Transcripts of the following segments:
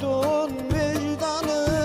koydun vicdanı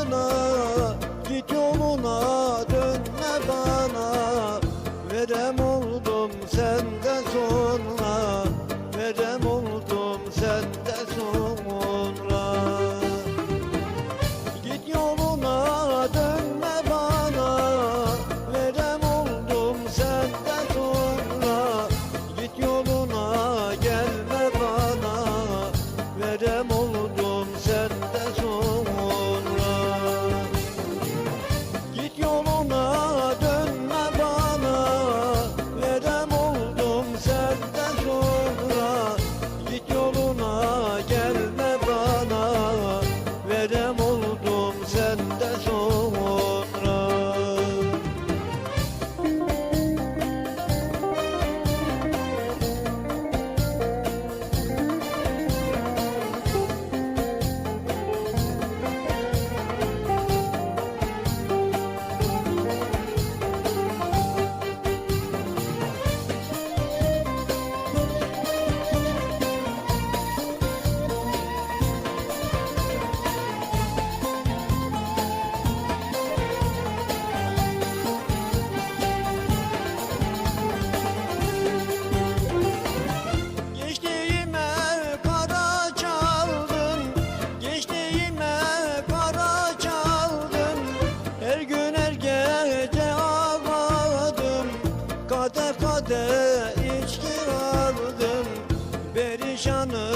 canım.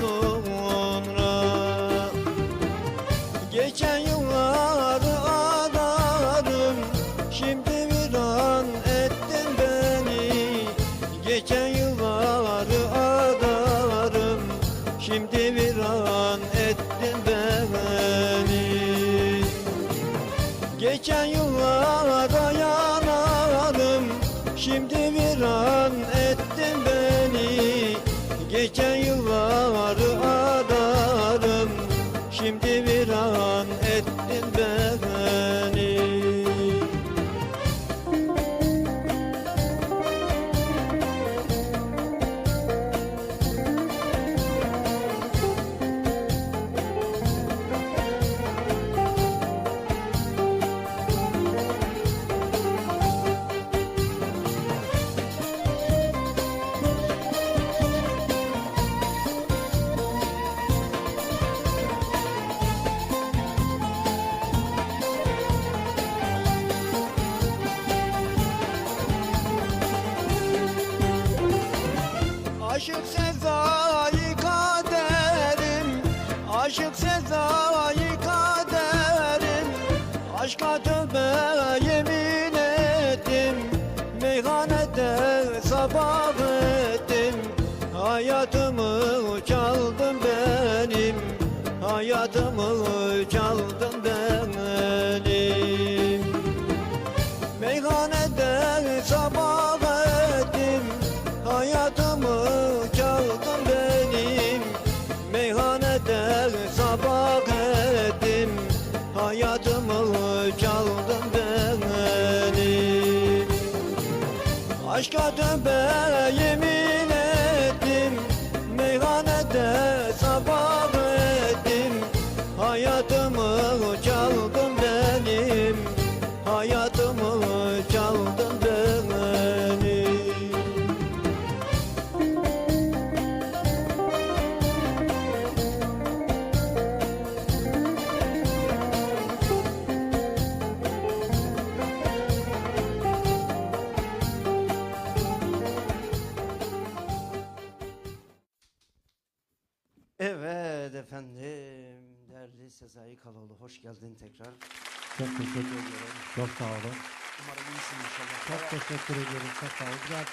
sonra. Geçen yılları ağladım Şimdi viran ettin beni. Geçen yılları ağlarım Şimdi viran ettin beni. Geçen yıllara yanarım Şimdi viran ettin beni. Geçen yıllar Aşık sevdayı kaderim. Aşık sevdayı kaderim. Aşka tövbe yemin ettim. Meyhanede sabah ettim. Hayatımı çaldın benim. Hayatımı Aşka tövbe Evet efendim. Değerli Sezai Kaloğlu hoş geldin tekrar. Çok teşekkür ediyorum. Çok sağ olun. Umarım iyisin inşallah. Çok teşekkür ediyorum. Çok sağ olun. Biraz